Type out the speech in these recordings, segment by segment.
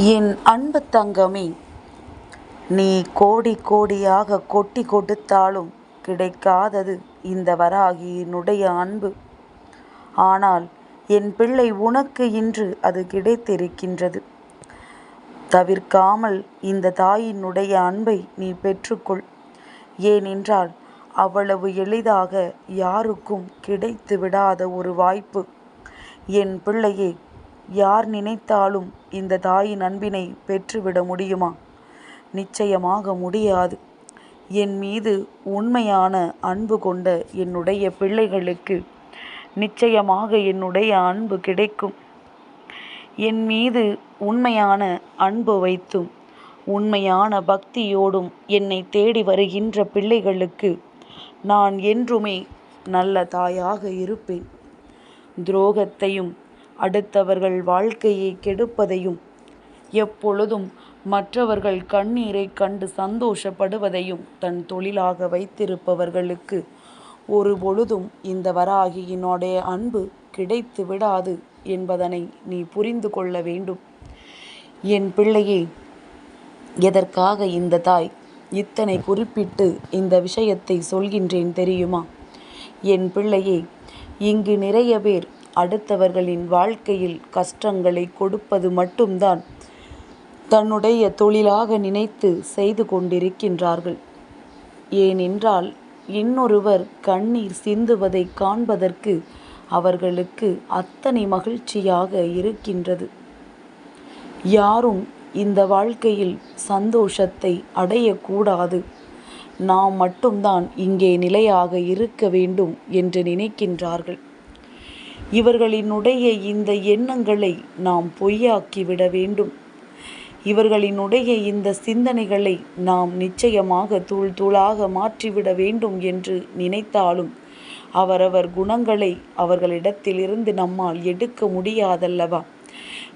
என் அன்பு தங்கமே நீ கோடி கோடியாக கொட்டி கொடுத்தாலும் கிடைக்காதது இந்த வராகியினுடைய அன்பு. ஆனால் என் பிள்ளை உனக்கு இன்று அது கிடைத்திருக்கின்றது. தவிர்க்காமல் இந்த தாயினுடைய அன்பை நீ பெற்றுக்கொள். ஏனென்றால் அவ்வளவு எளிதாக யாருக்கும் கிடைத்து விடாத ஒரு வாய்ப்பு. என் பிள்ளையே யார் நினைத்தாலும் இந்த தாயின் அன்பினை பெற்றுவிட முடியுமா? நிச்சயமாக முடியாது. என் மீது உண்மையான அன்பு கொண்ட என்னுடைய பிள்ளைகளுக்கு நிச்சயமாக என்னுடைய அன்பு கிடைக்கும். என் மீது உண்மையான அன்பு வைத்தும் உண்மையான பக்தியோடும் என்னை தேடி வருகின்ற பிள்ளைகளுக்கு நான் என்றுமே நல்ல தாயாக இருப்பேன். துரோகத்தையும் அடுத்தவர்கள் வாழ்க்கையை கெடுப்பதையும் எப்பொழுதும் மற்றவர்கள் கண்ணீரை கண்டு சந்தோஷப்படுவதையும் தன் தொழிலாக வைத்திருப்பவர்களுக்கு ஒரு பொழுதும் இந்த வராகியினுடைய அன்பு கிடைத்து விடாது என்பதனை நீ புரிந்து கொள்ள வேண்டும். என் பிள்ளையே எதற்காக இந்த தாய் இத்தனை குறிப்பிட்டு இந்த விஷயத்தை சொல்கின்றேன் தெரியுமா? என் பிள்ளையே இங்கு நிறைய பேர் அடுத்தவர்களின் வாழ்க்கையில் கஷ்டங்களை கொடுப்பது மட்டும்தான். தன்னுடைய தொழிலாக நினைத்து செய்து கொண்டிருக்கின்றார்கள். ஏனென்றால் இன்னொருவர் கண்ணீர் சிந்துவதை காண்பதற்கு அவர்களுக்கு அத்தனை மகிழ்ச்சியாக இருக்கின்றது. யாரும் இந்த வாழ்க்கையில் சந்தோஷத்தை அடையக்கூடாது. நாம் மட்டும்தான் இங்கே நிலையாக இருக்க வேண்டும் என்று நினைக்கின்றார்கள். இவர்களினுடைய இந்த எண்ணங்களை நாம் பொய்யாக்கிவிட வேண்டும். இவர்களினுடைய இந்த சிந்தனைகளை நாம் நிச்சயமாக தூள் தூளாக மாற்றிவிட வேண்டும் என்று நினைத்தாலும் அவரவர் குணங்களை அவர்களிடத்திலிருந்து நம்மால் எடுக்க முடியாதல்லவா?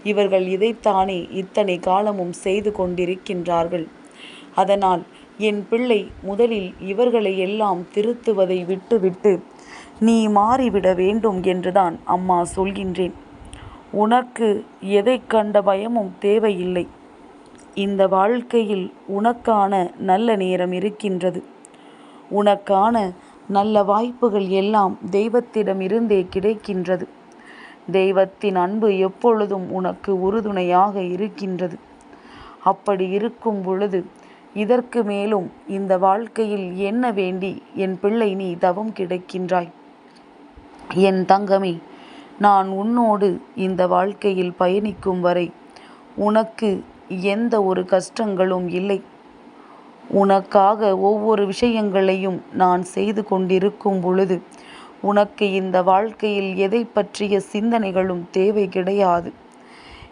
இவர்கள் இதைத்தானே இத்தனை காலமும் செய்து கொண்டிருக்கின்றார்கள். அதனால் என் பிள்ளை முதலில் இவர்களை எல்லாம் திருத்துவதை விட்டுவிட்டு நீ மாறிவிட வேண்டும் என்றுதான் அம்மா சொல்கின்றேன். உனக்கு எதை கண்ட பயமும் தேவையில்லை. இந்த வாழ்க்கையில் உனக்கான நல்ல நேரம் இருக்கின்றது. உனக்கான நல்ல வாய்ப்புகள் எல்லாம் தெய்வத்திடமிருந்தே கிடைக்கின்றது. தெய்வத்தின் அன்பு எப்பொழுதும் உனக்கு உறுதுணையாக இருக்கின்றது. அப்படி இருக்கும் பொழுது இதற்கு மேலும் இந்த வாழ்க்கையில் என்ன வேண்டி என் பிள்ளை நீ தவம் கிடைக்கின்றாய்? என் தங்கமே நான் உன்னோடு இந்த வாழ்க்கையில் பயணிக்கும் வரை உனக்கு எந்த ஒரு கஷ்டங்களும் இல்லை. உனக்காக ஒவ்வொரு விஷயங்களையும் நான் செய்து கொண்டிருக்கும் பொழுது உனக்கு இந்த வாழ்க்கையில் எதை பற்றிய சிந்தனைகளும் தேவை கிடையாது.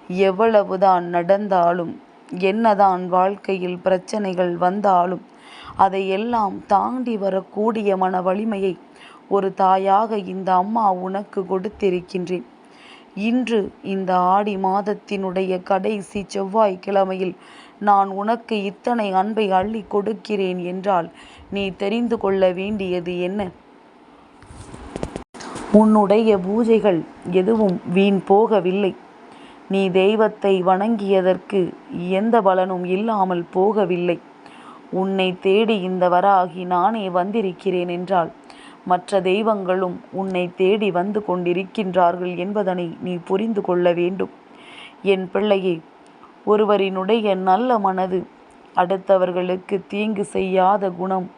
எவ்வளவுதான் நடந்தாலும் என்னதான் வாழ்க்கையில் பிரச்சனைகள் வந்தாலும் அதையெல்லாம் தாண்டி வரக்கூடிய மன வலிமையை ஒரு தாயாக இந்த அம்மா உனக்கு கொடுத்திருக்கின்றேன். இன்று இந்த ஆடி மாதத்தினுடைய கடைசி செவ்வாய்க்கிழமையில் நான் உனக்கு இத்தனை அன்பை அள்ளி கொடுக்கிறேன் என்றால் நீ தெரிந்து கொள்ள வேண்டியது என்ன? உன்னுடைய பூஜைகள் எதுவும் வீண் போகவில்லை. நீ தெய்வத்தை வணங்கியதற்கு எந்த பலனும் இல்லாமல் போகவில்லை. உன்னை தேடி இந்த வராகி நானே வந்திருக்கிறேன் என்றால் மற்ற தெய்வங்களும் உன்னை தேடி வந்து கொண்டிருக்கின்றார்கள் என்பதனை நீ புரிந்து கொள்ள வேண்டும். என் பிள்ளையே ஒருவரினுடைய நல்ல மனது அடுத்தவர்களுக்கு தீங்கு செய்யாத குணம்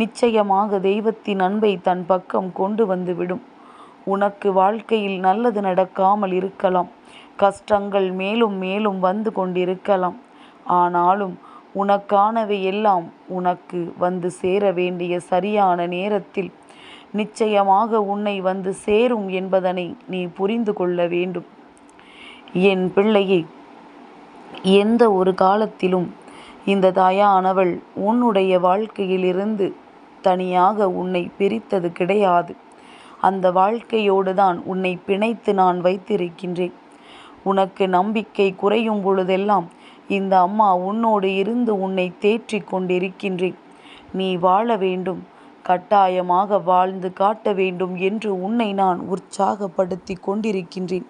நிச்சயமாக தெய்வத்தின் அன்பை தன் பக்கம் கொண்டு வந்துவிடும். உனக்கு வாழ்க்கையில் நல்லது நடக்காமல் இருக்கலாம். கஷ்டங்கள் மேலும் மேலும் வந்து கொண்டிருக்கலாம். ஆனாலும் உனக்கானவை எல்லாம் உனக்கு வந்து சேர வேண்டிய சரியான நேரத்தில் நிச்சயமாக உன்னை வந்து சேரும் என்பதனை நீ புரிந்து கொள்ள வேண்டும். என் பிள்ளையே எந்த ஒரு காலத்திலும் இந்த தாயானவள் உன்னுடைய வாழ்க்கையிலிருந்து தனியாக உன்னை பிரித்தது கிடையாது. அந்த வாழ்க்கையோடு தான் உன்னை பிணைத்து நான் வைத்திருக்கின்றேன். உனக்கு நம்பிக்கை குறையும் பொழுதெல்லாம் இந்த அம்மா உன்னோடு இருந்து உன்னை தேற்றி கொண்டிருக்கின்றேன். நீ வாழ வேண்டும். கட்டாயமாக வாழ்ந்து காட்ட வேண்டும் என்று உன்னை நான் உற்சாகப்படுத்தி கொண்டிருக்கின்றேன்.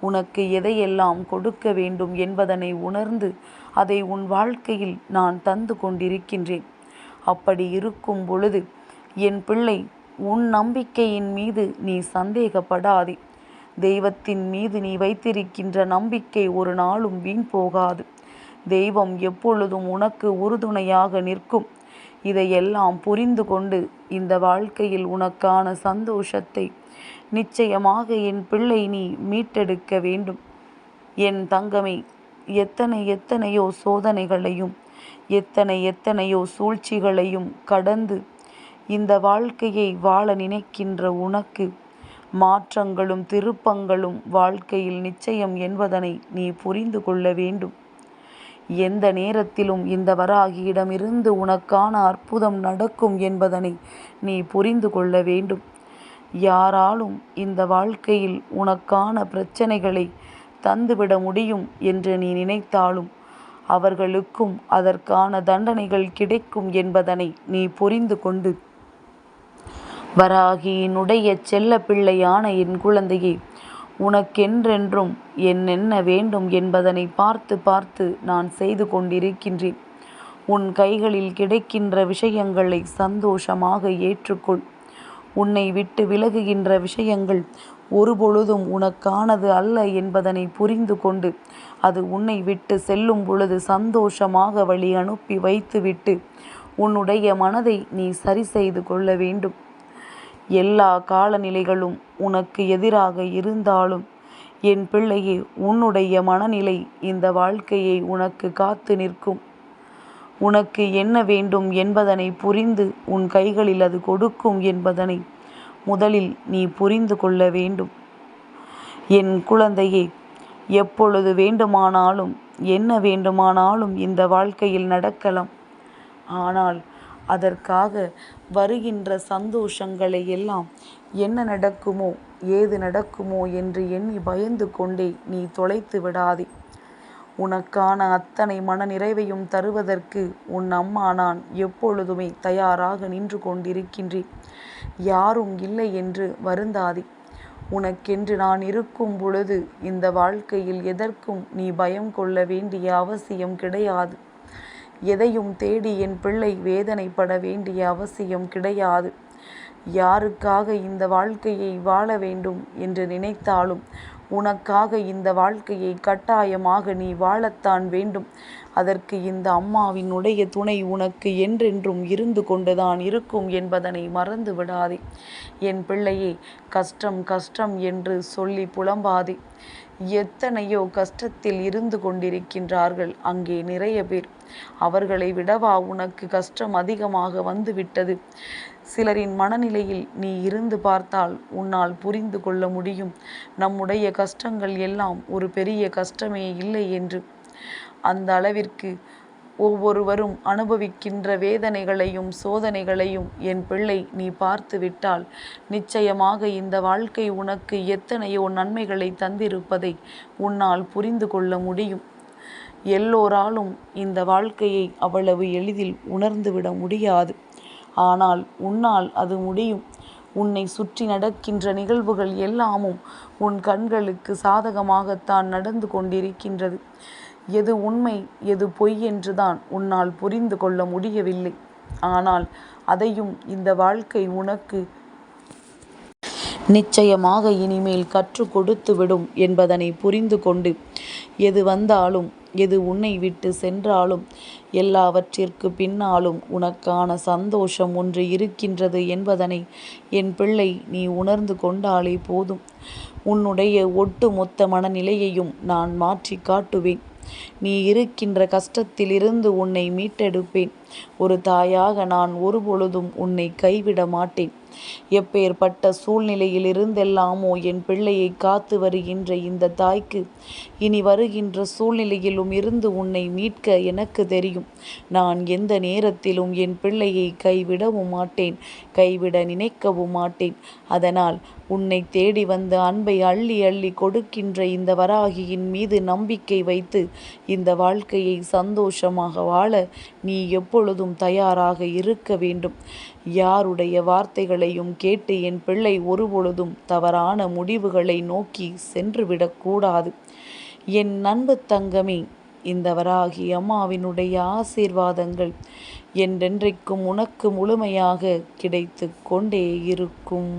உனக்கு எதையெல்லாம் கொடுக்க வேண்டும் என்பதனை உணர்ந்து அதை உன் வாழ்க்கையில் நான் தந்து கொண்டிருக்கின்றேன். அப்படி இருக்கும் பொழுது என் பிள்ளை உன் நம்பிக்கையின் மீது நீ சந்தேகப்படாதே. தெய்வத்தின் மீது நீ வைத்திருக்கின்ற நம்பிக்கை ஒரு நாளும் வீண் போகாது. தெய்வம் எப்பொழுதும் உனக்கு உறுதுணையாக நிற்கும். இதையெல்லாம் புரிந்து கொண்டு இந்த வாழ்க்கையில் உனக்கான சந்தோஷத்தை நிச்சயமாக என் பிள்ளை நீ மீட்டெடுக்க வேண்டும். என் தங்கமே எத்தனை எத்தனையோ சோதனைகளையும் எத்தனை எத்தனையோ சூழ்ச்சிகளையும் கடந்து இந்த வாழ்க்கையை வாழ நினைக்கின்ற உனக்கு மாற்றங்களும் திருப்பங்களும் வாழ்க்கையில் நிச்சயம் என்பதனை நீ புரிந்து கொள்ள வேண்டும். எந்த நேரத்திலும் இந்த வராகியிடமிருந்து உனக்கான அற்புதம் நடக்கும் என்பதனை நீ புரிந்து கொள்ள வேண்டும். யாராலும் இந்த வாழ்க்கையில் உனக்கான பிரச்சனைகளை தந்துவிட முடியும் என்று நீ நினைத்தாலும் அவர்களுக்கும் அதற்கான தண்டனைகள் கிடைக்கும் என்பதனை நீ புரிந்து கொண்டு. வராகியினுடைய செல்ல பிள்ளையான என் குழந்தையே உனக்கென்றென்றும் என்னென்ன வேண்டும் என்பதனை பார்த்து பார்த்து நான் செய்து கொண்டிருக்கின்றேன். உன் கைகளில் கிடைக்கின்ற விஷயங்களை சந்தோஷமாக ஏற்றுக்கொள். உன்னை விட்டு விலகுகின்ற விஷயங்கள் ஒருபொழுதும் உனக்கானது அல்ல என்பதனை புரிந்து கொண்டு அது உன்னை விட்டு செல்லும் பொழுது சந்தோஷமாக வழி அனுப்பி வைத்துவிட்டு உன்னுடைய மனதை நீ சரி செய்து கொள்ள வேண்டும். எல்லா காலநிலைகளும் உனக்கு எதிராக இருந்தாலும் என் பிள்ளையே உன்னுடைய மனநிலை இந்த வாழ்க்கையை உனக்கு காத்து நிற்கும். உனக்கு என்ன வேண்டும் என்பதனை புரிந்து உன் கைகளில் அது கொடுக்கும் என்பதனை முதலில் நீ புரிந்து கொள்ள வேண்டும். என் குழந்தையே எப்பொழுது வேண்டுமானாலும் என்ன வேண்டுமானாலும் இந்த வாழ்க்கையில் நடக்கலாம். ஆனால் அதற்காக வருகின்ற சந்தோஷங்களை எல்லாம் என்ன நடக்குமோ ஏது நடக்குமோ என்று எண்ணி பயந்து கொண்டே நீ தொலைத்து விடாதே. உனக்கான அத்தனை மன நிறைவையும் தருவதற்கு உன் அம்மா நான் எப்பொழுதுமே தயாராக நின்று கொண்டிருக்கின்றேன். யாரும் இல்லை என்று வருந்தாதே. உனக்கென்று நான் இருக்கும் பொழுது இந்த வாழ்க்கையில் எதற்கும் நீ பயம் கொள்ள வேண்டிய அவசியம் கிடையாது. எதையும் தேடி என் பிள்ளை வேதனைப்பட வேண்டிய அவசியம் கிடையாது. யாருக்காக இந்த வாழ்க்கையை வாழ வேண்டும் என்று நினைத்தாலும் உனக்காக இந்த வாழ்க்கையை கட்டாயமாக நீ வாழத்தான் வேண்டும். அதற்கு இந்த அம்மாவினுடைய துணை உனக்கு என்றென்றும் இருந்து கொண்டுதான் இருக்கும் என்பதனை மறந்து விடாதே என் பிள்ளையே கஷ்டம் கஷ்டம் என்று சொல்லி புலம்பாதே. எத்தனையோ கஷ்டத்தில் இருந்து கொண்டிருக்கின்றார்கள் அங்கே நிறைய பேர். அவர்களை விடவா உனக்கு கஷ்டம் அதிகமாக வந்துவிட்டது? சிலரின் மனநிலையில் நீ இருந்து பார்த்தால் உன்னால் புரிந்து கொள்ள முடியும். நம்முடைய கஷ்டங்கள் எல்லாம் ஒரு பெரிய கஷ்டமே இல்லை என்று. அந்த அளவிற்கு ஒவ்வொருவரும் அனுபவிக்கின்ற வேதனைகளையும் சோதனைகளையும் என் பிள்ளை நீ பார்த்து விட்டால் நிச்சயமாக இந்த வாழ்க்கை உனக்கு எத்தனையோ நன்மைகளை தந்திருப்பதை உன்னால் புரிந்து கொள்ள முடியும். எல்லோராலும் இந்த வாழ்க்கையை அவ்வளவு எளிதில் உணர்ந்துவிட முடியாது. ஆனால் உன்னால் அது முடியும். உன்னை சுற்றி நடக்கின்ற நிகழ்வுகள் எல்லாமும் உன் கண்களுக்கு சாதகமாகத்தான் நடந்து கொண்டிருக்கின்றது. எது உண்மை எது பொய் என்றுதான் உன்னால் புரிந்து கொள்ள முடியவில்லை. ஆனால் அதையும் இந்த வாழ்க்கை உனக்கு நிச்சயமாக இனிமேல் கற்றுக் கொடுத்து விடும் என்பதனை புரிந்து கொண்டு எது வந்தாலும் எது உன்னை விட்டு சென்றாலும் எல்லாவற்றிற்கு பின்னாலும் உனக்கான சந்தோஷம் ஒன்று இருக்கின்றது என்பதனை என் பிள்ளை நீ உணர்ந்து கொண்டாலே போதும். உன்னுடைய ஒட்டு மொத்த மனநிலையையும் நான் மாற்றி காட்டுவேன். நீ இருக்கின்ற கஷ்டத்திலிருந்து உன்னை மீட்டெடுப்பேன். ஒரு தாயாக நான் ஒருபொழுதும் உன்னை கைவிட மாட்டேன். எப்பேற்பட்ட சூழ்நிலையில் இருந்தெல்லாமோ என் பிள்ளையை காத்து வருகின்ற இந்த தாய்க்கு இனி வருகின்ற சூழ்நிலையிலும் இருந்து உன்னை மீட்க எனக்கு தெரியும். நான் எந்த நேரத்திலும் என் பிள்ளையை கைவிடவும் மாட்டேன் கைவிட நினைக்கவும் மாட்டேன். அதனால் உன்னை தேடி வந்த அன்பை அள்ளி அள்ளி கொடுக்கின்ற இந்த வராகியின் மீது நம்பிக்கை வைத்து இந்த வாழ்க்கையை சந்தோஷமாக வாழ நீ எப்பொழுதும் தயாராக இருக்க வேண்டும். யாருடைய வார்த்தைகளையும் கேட்டு என் பிள்ளை ஒருபொழுதும் தவறான முடிவுகளை நோக்கி சென்றுவிடக்கூடாது என் அன்பு தங்கமே இந்த வராகி அம்மாவினுடைய ஆசீர்வாதங்கள் என்றென்றைக்கும் உனக்கு முழுமையாக கிடைத்து கொண்டே இருக்கும்.